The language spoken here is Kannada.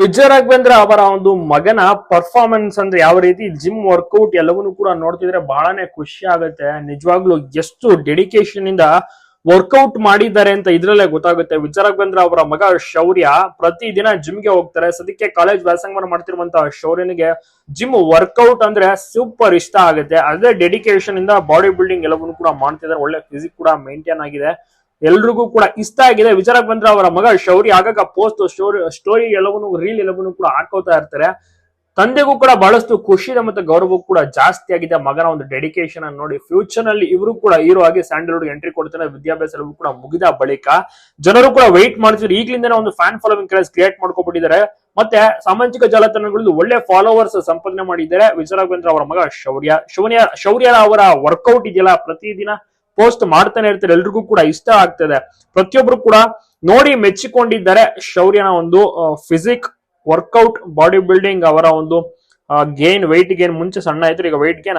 ವಿಜಯ ರಾಘವೇಂದ್ರ ಅವರ ಒಂದು ಮಗನ ಪರ್ಫಾರ್ಮೆನ್ಸ್ ಅಂದ್ರೆ ಯಾವ ರೀತಿ ಜಿಮ್ ವರ್ಕೌಟ್ ಎಲ್ಲವನ್ನೂ ಕೂಡ ನೋಡ್ತಿದ್ರೆ ಬಹಳನೇ ಖುಷಿ ಆಗುತ್ತೆ. ನಿಜವಾಗ್ಲೂ ಎಷ್ಟು ಡೆಡಿಕೇಶನ್ ಇಂದ ವರ್ಕೌಟ್ ಮಾಡಿದ್ದಾರೆ ಅಂತ ಇದ್ರಲ್ಲೇ ಗೊತ್ತಾಗುತ್ತೆ. ವಿಜಯ ರಾಘವೇಂದ್ರ ಅವರ ಮಗ ಶೌರ್ಯ ಪ್ರತಿ ದಿನ ಜಿಮ್ಗೆ ಹೋಗ್ತಾರೆ. ಸದ್ಯಕ್ಕೆ ಕಾಲೇಜ್ ವ್ಯಾಸಂಗವನ್ನು ಮಾಡ್ತಿರುವಂತಹ ಶೌರ್ಯನಿಗೆ ಜಿಮ್ ವರ್ಕೌಟ್ ಅಂದ್ರೆ ಸೂಪರ್ ಇಷ್ಟ ಆಗುತ್ತೆ. ಅದೇ ಡೆಡಿಕೇಶನ್ ಇಂದ ಬಾಡಿ ಬಿಲ್ಡಿಂಗ್ ಎಲ್ಲವನ್ನು ಕೂಡ ಮಾಡ್ತಿದ್ದಾರೆ. ಒಳ್ಳೆ ಫಿಸಿಕ್ ಕೂಡ ಮೇಂಟೈನ್ ಆಗಿದೆ. ಎಲ್ರಿಗೂ ಕೂಡ ಇಷ್ಟ ಆಗಿದೆ. ವಿಚಾರ ಬಂದ್ರೆ ಅವರ ಮಗ ಶೌರಿ, ಆಗಾಗ ಪೋಸ್ಟ್ ಸ್ಟೋರಿ ಸ್ಟೋರಿ ಎಲ್ಲವನ್ನೂ ರೀಲ್ ಎಲ್ಲವನ್ನೂ ಕೂಡ ಹಾಕೋತಾ ಇರ್ತಾರೆ. ತಂದೆಗೂ ಕೂಡ ಬಹಳಷ್ಟು ಖುಷಿ ಮತ್ತೆ ಗೌರವ ಕೂಡ ಜಾಸ್ತಿ ಆಗಿದೆ. ಮಗನ ಒಂದು ಡೆಡಿಕೇಶನ್ ಅನ್ನು ನೋಡಿ ಫ್ಯೂಚರ್ನಲ್ಲಿ ಇವರು ಕೂಡ ಹೀರೋ ಆಗಿ ಸ್ಯಾಂಡಲ್ವುಡ್ ಎಂಟ್ರಿ ಕೊಡ್ತಾರೆ. ವಿದ್ಯಾಭ್ಯಾಸ ಕೂಡ ಮುಗಿದ ಬಳಿಕ ಜನರು ಕೂಡ ವೈಟ್ ಮಾಡ್ತಿದ್ರು. ಈಗಲಿಂದನೇ ಒಂದು ಫ್ಯಾನ್ ಫಾಲೋವಿಂಗ್ ಕ್ರೇಸ್ ಕ್ರಿಯೇಟ್ ಮಾಡ್ಕೊಬಿಟ್ಟಿದ್ದಾರೆ. ಮತ್ತೆ ಸಾಮಾಜಿಕ ಜಾಲತಾಣಗಳಲ್ಲಿ ಒಳ್ಳೆ ಫಾಲೋವರ್ಸ್ ಸಂಪಾದನೆ ಮಾಡಿದ್ದಾರೆ. ರಾಘವೇಂದ್ರ ಅವರ ಮಗ ಶೌರ್ಯ ಶೌರ್ಯ ಶೌರ್ಯ ಅವರ ವರ್ಕೌಟ್ ಇದೆಯಲ್ಲ ಪ್ರತಿದಿನ. ಪೋಸ್ಟ್ ಮಾಡ್ತಾನೆ ಇರ್ತಾರೆ, ಎಲ್ರಿಗೂ ಕೂಡ ಇಷ್ಟ ಆಗ್ತದೆ. ಪ್ರತಿಯೊಬ್ರು ಕೂಡ ನೋಡಿ ಮೆಚ್ಚಿಕೊಂಡಿದ್ದಾರೆ ಶೌರ್ಯನ ಒಂದು ಫಿಸಿಕ್ ವರ್ಕೌಟ್ ಬಾಡಿ ಬಿಲ್ಡಿಂಗ್ ಅವರ ಒಂದು ಗೇನ್ ವೈಟ್ ಗೇನ್ ಮುಂಚೆ ಸಣ್ಣ ಇದ್ರು ಈಗ ವೈಟ್ ಗೇನ್